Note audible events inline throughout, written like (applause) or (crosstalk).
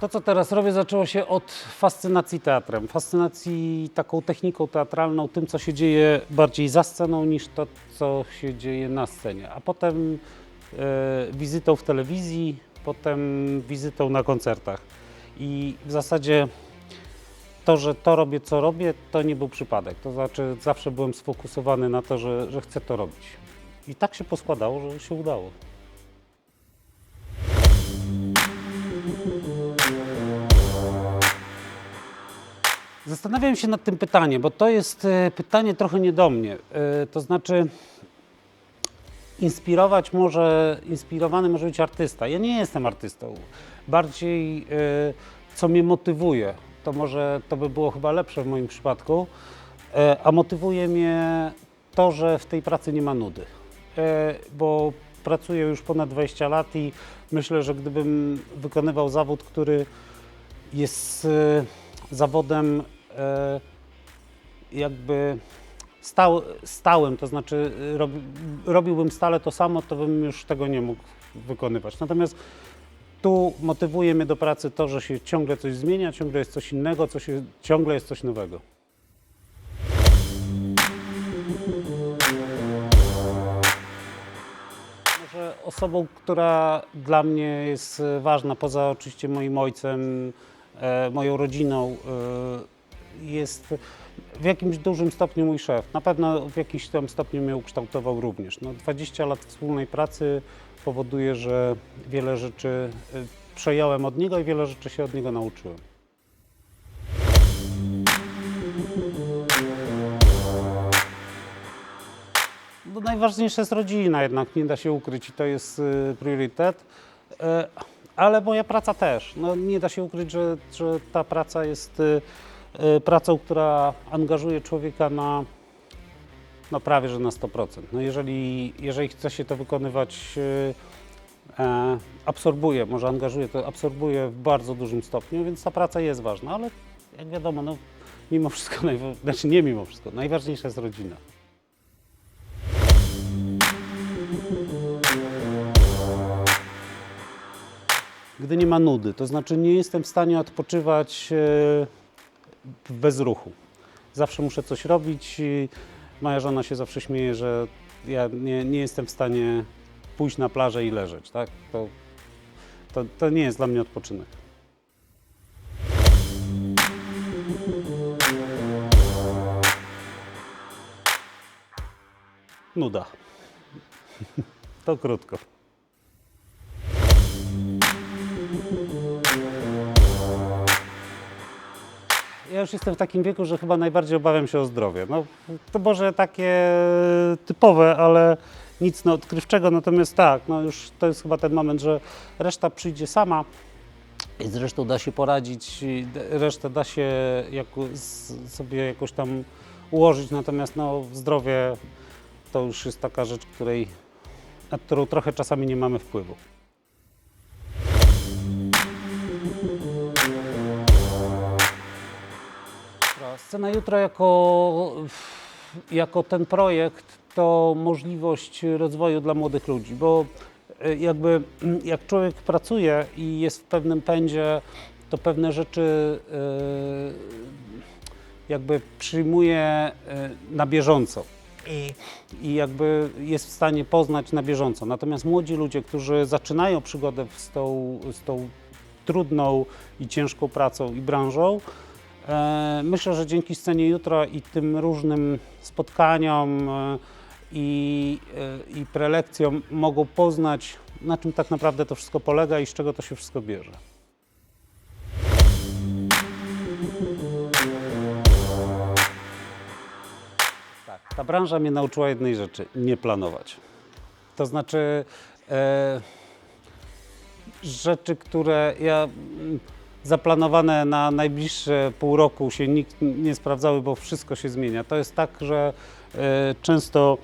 To, co teraz robię, zaczęło się od fascynacji teatrem, fascynacji taką techniką teatralną, tym, co się dzieje bardziej za sceną niż to, co się dzieje na scenie. A potem e, wizytą w telewizji, potem wizytą na koncertach. I w zasadzie to, że to robię, co robię, to nie był przypadek. To znaczy, zawsze byłem sfokusowany na to, że, że chcę to robić. I tak się poskładało, że się udało. Zastanawiam się nad tym pytaniem, bo to jest e, pytanie trochę nie do mnie. E, To znaczy, inspirować może, inspirowany może być artysta. Ja nie jestem artystą. Bardziej, e, co mnie motywuje, to może to by było chyba lepsze w moim przypadku, a motywuje mnie to, że w tej pracy nie ma nudy. Bo pracuję już ponad 20 lat i myślę, że gdybym wykonywał zawód, który jest zawodem jakby stał, stałym, to znaczy e, robi, robiłbym stale to samo, to bym już tego nie mógł wykonywać. Natomiast tu motywuje mnie do pracy to, że się ciągle coś zmienia, ciągle jest coś innego, coś, ciągle jest coś nowego. Może osobą, która dla mnie jest e, ważna, poza oczywiście moim ojcem, e, moją rodziną, e, jest w jakimś dużym stopniu mój szef. Na pewno w jakimś tam stopniu mnie ukształtował również. No, 20 lat wspólnej pracy powoduje, że wiele rzeczy e, przejąłem od niego i wiele rzeczy się od niego nauczyłem. No, najważniejsza jest rodzina jednak, nie da się ukryć i to jest y, priorytet. E, ale moja praca też. No, nie da się ukryć, że, że ta praca jest y, y, pracą, która angażuje człowieka na, no prawie że na 100%. No, jeżeli, jeżeli chce się to wykonywać, y, e, absorbuje, może angażuje, to absorbuje w bardzo dużym stopniu, więc ta praca jest ważna, ale jak wiadomo, no, mimo wszystko, (laughs) znaczy nie mimo wszystko, najważniejsza jest rodzina. gdy nie ma nudy. To znaczy nie jestem w stanie odpoczywać e, w bezruchu. Zawsze muszę coś robić. Moja żona się zawsze śmieje, że ja nie, nie jestem w stanie pójść na plażę i leżeć. Tak? To, to, to nie jest dla mnie odpoczynek. Nuda. (laughs) To krótko. Ja już jestem w takim wieku, że chyba najbardziej obawiam się o zdrowie. No, to może takie typowe, ale nic no, odkrywczego. Natomiast tak, no już to jest chyba ten moment, że reszta przyjdzie sama i zresztą da się poradzić, resztę da się jako, sobie jakoś tam ułożyć. Natomiast no, zdrowie to już jest taka rzecz, której, na którą trochę czasami nie mamy wpływu. Scena Jutro jako, jako ten projekt to możliwość rozwoju dla młodych ludzi, bo e, jakby mm, jak człowiek pracuje i jest w pewnym pędzie, to pewne rzeczy e, jakby przyjmuje e, na bieżąco. I, I jakby jest w stanie poznać na bieżąco. Natomiast młodzi ludzie, którzy zaczynają przygodę z tą, z tą trudną i ciężką pracą i branżą, Myślę, że dzięki scenie jutro i tym różnym spotkaniom e, i, e, i prelekcjom mogą poznać, na czym tak naprawdę to wszystko polega i z czego to się wszystko bierze. Tak, ta branża mnie nauczyła jednej rzeczy: nie planować. To znaczy, e, rzeczy, które ja zaplanowane na najbliższe pół roku się nikt nie sprawdzały, bo wszystko się zmienia. To jest tak, że e, często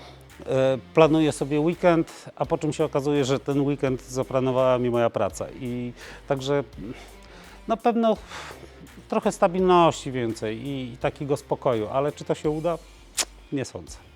e, planuję sobie weekend, a po czym się okazuje, że ten weekend zaplanowała mi moja praca. I także na pewno trochę stabilności więcej i, i takiego spokoju, ale czy to się uda? Nie sądzę.